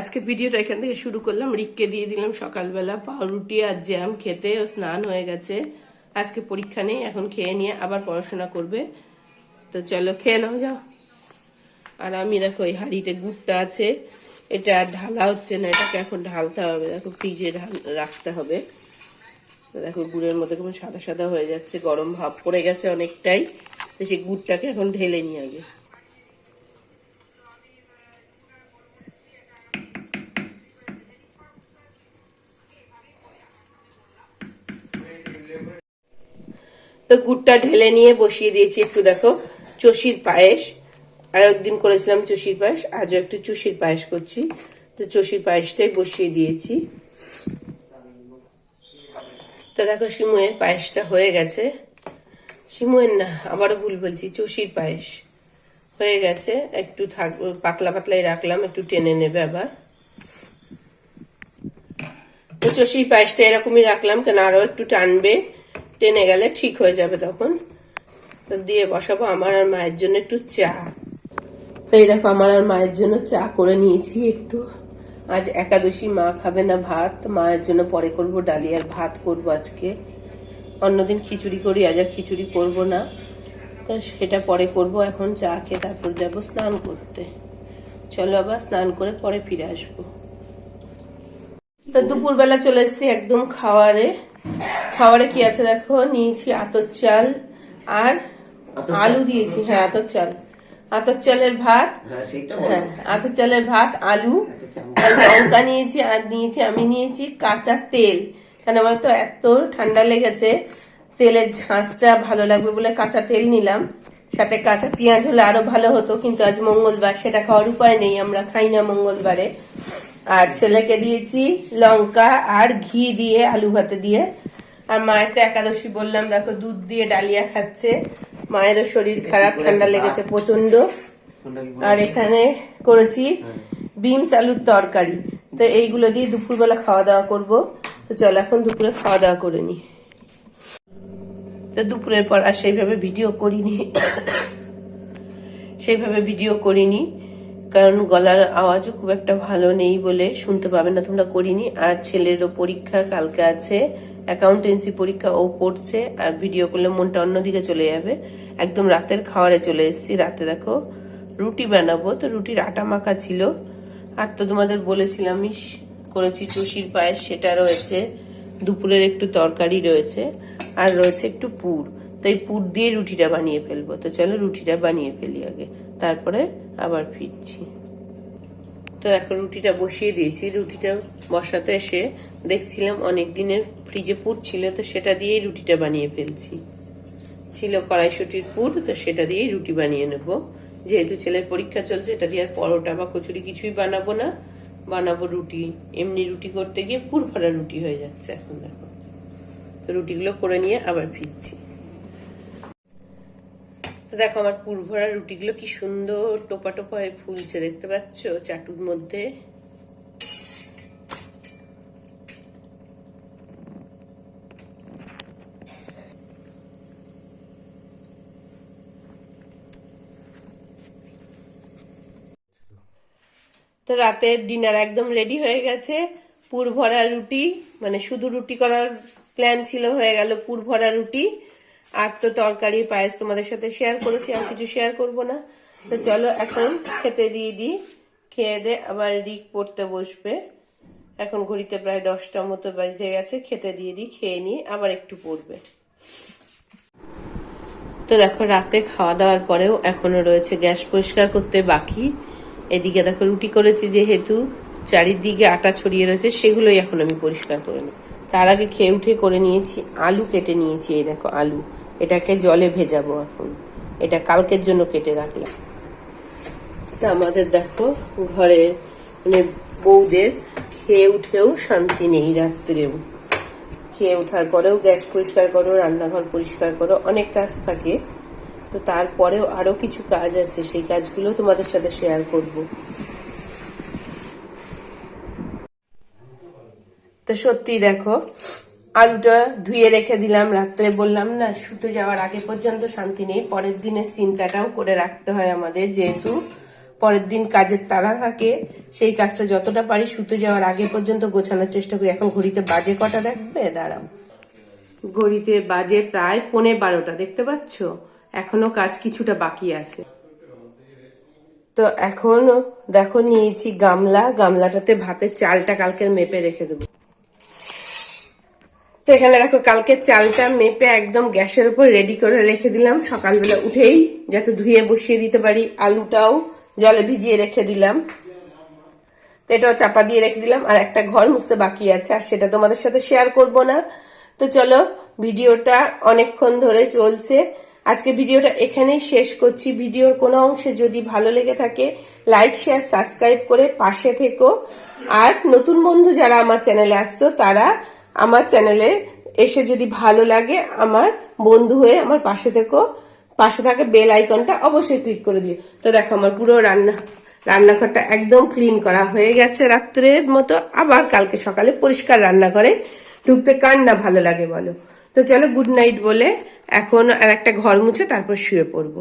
আজকের ভিডিওটা এখান থেকে শুরু করলাম। রিককে দিয়ে দিলাম সকালবেলা পাউরুটি আর জ্যাম খেতে। ও স্নান হয়ে গেছে। আজকে পরীক্ষা নেই, এখন খেয়ে নিয়ে আবার পড়াশোনা করবে। তো চলো খেয়ে নাও, যাও। আর আমি দেখো, এই হাঁড়িতে গুড়টা আছে। এটা আর ঢালা হচ্ছে না, এটাকে এখন ঢালতে হবে। দেখো, ফ্রিজে রাখতে হবে। দেখো, গুড়ের মধ্যে কেমন সাদা সাদা হয়ে যাচ্ছে, গরম ভাব পড়ে গেছে অনেকটাই। তো সেই গুড়টাকে এখন ঢেলে নিয়ে আগে। তো গুড়টা ঢেলে নিয়ে বসিয়ে দিয়েছি একটু, দেখো, চষির পায়েস। আর একদিন করেছিলাম চষির পায়েস, আজও একটু চষির পায়েস করছি। তো চষির পায়েসটাই বসিয়ে দিয়েছি। তো দেখো, শিমুয়ের পায়েসটা হয়ে গেছে। শিমুয়ের না, আবারও ভুল বলছি, চষির পায়েস হয়ে গেছে। একটু থাক, পাতলা পাতলাই রাখলাম, একটু টেনে নেবে আবার। তো চষির পায়েসটা এরকমই রাখলাম, কেন আরও একটু টানবে। টেনে গেলে ঠিক হয়ে যাবে তখন। তো দিয়ে বসাবো আমার আর মায়ের জন্য একটু চা। তো এই দেখো, আমার আর মায়ের জন্য চা করে নিয়েছি একটু। আজ একাদশী, মা খাবে না ভাত মায়ের জন্য পরে করব ডালিয়ার ভাত করব আজকে। অন্যদিন খিচুড়ি করি, আজ আর খিচুড়ি করব না। তো সেটা পরে করব, এখন চা খেয়ে তারপর যাব স্নান করতে। চলো আবার স্নান করে পরে ফিরে আসব। তো দুপুরবেলা চলে এসেছি একদম খাওয়ারে। খাওয়ারে কি আছে দেখো? নিয়েছি আতর চাল আর আলু দিয়েছি। হ্যাঁ আতর চাল। আতর চালের ভাত। হ্যাঁ হ্যাঁ আতর চালের ভাত আলু লঙ্কা নিয়েছি আর নিয়েছি আমি নিয়েছি কাঁচা তেল। কেন বলতো? এত ঠান্ডা লেগেছে তেলের ঝাঁসটা ভালো লাগবে বলে কাঁচা তেল নিলাম। সাথে কাঁচা পেঁয়াজ হলে আরও ভালো হতো কিন্তু আজ মঙ্গলবার সেটা খাওয়ার উপায় নেই আমরা খাই না মঙ্গলবারে। আর ছেলেকে দিয়েছি লঙ্কা আর ঘি দিয়ে আলু ভাতে দিয়ে। আর মায়ের তো একাদশী বললাম দেখো দুধ দিয়ে ডালিয়া খাচ্ছে। মায়েরও শরীর খারাপ ঠান্ডা লেগেছে প্রচণ্ড আর এখানে করেছি বিনস আলুর তরকারি। তো এইগুলো দিয়ে দুপুরবেলা খাওয়া দাওয়া করব। তো চল এখন দুপুরে খাওয়া দাওয়া করে নি। তো দুপুরের পর আর সেইভাবে ভিডিও করিনি। সেইভাবে ভিডিও করিনি। কারণ গলার আওয়াজও খুব একটা ভালো নেই বলে শুনতে পাবে না, তোমরা করিনি। আর ছেলেরও পরীক্ষা কালকে আছে অ্যাকাউন্টেন্সি পরীক্ষা ও পড়ছে, আর ভিডিও করলে মনটা অন্যদিকে চলে যাবে। একদম রাতের খাওয়ারে চলে এসেছি, রাতে দেখো রুটি বানাবো। তো রুটির আটা মাখা ছিল। আর তো তোমাদের বলেছিলাম আমি করেছি চুষির পায়েস, সেটা রয়েছে। দুপুরের একটু তরকারি রয়েছে। আর রয়েছে একটু পুর। তো এই পুর দিয়ে রুটিটা বানিয়ে ফেলব। তো চলো রুটিটা বানিয়ে ফেলি আগে। তারপরে আবার ফিরছি। তো এখন রুটিটা বসিয়ে দিয়েছি। রুটিটা বসাতে এসে দেখছিলাম অনেক দিনের ফ্রিজে পুর ছিল, তো সেটা দিয়েই রুটিটা বানিয়ে ফেলছি। ছিল কড়াইশুটির পুর, তো সেটা দিয়েই রুটি বানিয়ে নেব। যেহেতু ছেলের পরীক্ষা চলছে, এটা দিয়ে আর পরোটা বা কচুরি কিছুই বানাবো না। বানাবো রুটি। এমনি রুটি করতে গিয়ে পুর ভরা রুটি হয়ে যাচ্ছে এখন, দেখো। তো রুটিগুলো করে নিয়ে আবার ফিরছি। তো দেখো আমার পুর ভরা রুটিগুলো কি সুন্দর টোপা টোপা হয়ে ফুলছে, দেখতে পাচ্ছ? চাটুর মধ্যে। তো রাতের ডিনার একদম রেডি হয়ে গেছে। পুর ভরা রুটি মানে শুধু রুটি করার প্ল্যান ছিল হয়ে গেল পুর ভরা রুটি আর তো তরকারি পায়েস তোমাদের সাথে শেয়ার করেছি, আর কিছু শেয়ার করব না। তো চলো এখন খেতে দিয়ে দিই। খেয়ে দে, আবার রিক পড়তে বসবে। এখন ঘড়িতে প্রায় দশটা মতো বেজে গেছে, খেতে দিয়ে দিই, খেয়ে নিয়ে আবার একটু পড়বে। তো দেখো, রাতে খাওয়া দাওয়ার পরেও এখনও রয়েছে গ্যাস পরিষ্কার করতে বাকি। এদিকে দেখো রুটি করেছি যেহেতু, চারিদিকে আটা ছড়িয়ে রয়েছে, সেগুলোই এখন আমি পরিষ্কার করে নেব। তার আগে খেয়ে উঠে করে নিয়েছি। আলু কেটে নিয়েছি, এই দেখো আলু। এটাকে জলে ভেজাবো এখন। এটা কালকের জন্য কেটে রাখলাম। তা আমাদের দেখো ঘরে মানে বউদের খেয়ে উঠেও শান্তি নেই রাত্রেও। খেয়ে ওঠার পরেও গ্যাস পরিষ্কার করো, রান্নাঘর পরিষ্কার করো, অনেক কাজ থাকে। তো তারপরেও আরও কিছু কাজ আছে। সেই কাজগুলো তোমাদের সাথে শেয়ার করব। তো সত্যি দেখো, আলুটা ধুয়ে রেখে দিলাম, রাত্রে বললাম না, শুতে যাওয়ার আগে পর্যন্ত শান্তি নেই, পরের দিনের চিন্তাটাও করে রাখতে হয় আমাদের, যেহেতু পরের দিন কাজের তাড়া থাকে, সেই কাজটা যতটা পারি শুতে যাওয়ার আগে পর্যন্ত গোছানোর চেষ্টা করি। এখন ঘড়িতে বাজে কটা দেখবে? দাঁড়াও। ঘড়িতে বাজে প্রায় পৌনে বারোটা, দেখতে পাচ্ছ? এখনও কাজ কিছুটা বাকি আছে। তো এখন দেখো নিয়েছি গামলা, গামলাটাতে ভাতের চালটা কালকের মেপে রেখে দেবো। এখানে দেখো, কালকে চালটা মেপে একদম গ্যাসের উপর রেডি করে রেখে দিলাম। সকালবেলা উঠেই যাতে ধুয়ে বসিয়ে দিতে পারি, আলুটাও জলে ভিজিয়ে রেখে দিলাম। এটাও চাপা দিয়ে রেখে দিলাম, আর একটা ঘর মুছতে বাকি আছে, আর সেটা তোমাদের সাথে শেয়ার করব না। তো চলো, ভিডিওটা অনেকক্ষণ ধরে চলছে। আজকে ভিডিওটা এখানেই শেষ করছি। ভিডিওর কোনো অংশে যদি ভালো লেগে থাকে লাইক শেয়ার সাবস্ক্রাইব করে পাশে থেকো। আর নতুন বন্ধু যারা আমার চ্যানেলে আসছো, তারা আমার চ্যানেলে এসে যদি ভালো লাগে, আমার বন্ধু হয়ে আমার পাশে থেকো। পাশে থাকা বেল আইকনটা অবশ্যই ক্লিক করে দিও। তো দেখো, আমার পুরো রান্না, রান্নাঘরটা একদম ক্লিন করা হয়ে গেছে রাত্রের মতো। আবার কালকে সকালে পরিষ্কার রান্না করে ঢুকতে কার না ভালো লাগে বলো। তো চলো গুড নাইট বলে এখন আর একটা ঘর মুছে তারপর শুয়ে পড়ব।